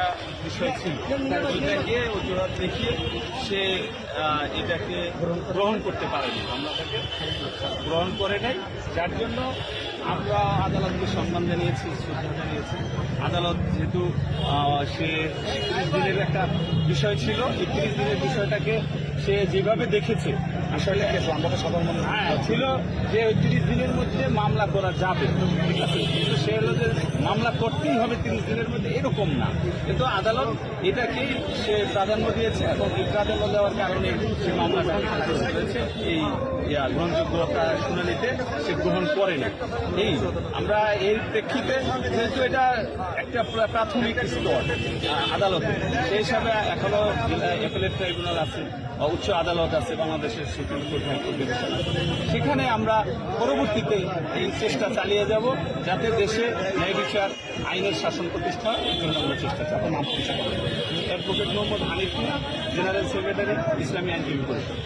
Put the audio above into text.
একটা বিষয় ছিল। এটাকে অজুহাত দেখিয়ে সে এটাকে গ্রহণ করতে পারেনি। মামলাটাকে গ্রহণ করে নেয় যার জন্য আমরা আদালতকে সম্মান জানিয়েছি শ্রদ্ধা জানিয়েছি। আদালত যেহেতু সে একত্রিশ দিনের একটা বিষয় ছিল একত্রিশ দিনের বিষয়টাকে সে যেভাবে দেখেছে আসলে আমরা সাধারণ হ্যাঁ। ছিল যে তিরিশ দিনের মধ্যে মামলা করা যাবে। ঠিক আছে? কিন্তু সে হলো যে মামলা করতেই হবে তিরিশ দিনের মধ্যে, এরকম না। কিন্তু আদালত এটাকেই সে প্রাধান্য দিয়েছে এবং এই প্রাধান্য দেওয়ার কারণে সে মামলাটা করেছে। এই গ্রহণযোগ্যতা শুনানিতে সে গ্রহণ করেনি এই, আমরা এর প্রেক্ষিতে যেহেতু এটা একটা প্রাথমিক স্তর, আদালতে, সেই হিসাবে এখনও অ্যাপেলেট ট্রাইব্যুনাল আছে, উচ্চ আদালত আছে, বাংলাদেশের সুপ্রিম কোর্ট হাইকোর্ট। সেখানে আমরা পরবর্তীতে এই চেষ্টা চালিয়ে যাব যাতে দেশে ন্যায় বিচার আইনের শাসন প্রতিষ্ঠা এর জন্য আমরা চেষ্টা চালাবো। নাম পরিচয় advocate Mohammad Hanif general secretary Islami Ainjibi Parishad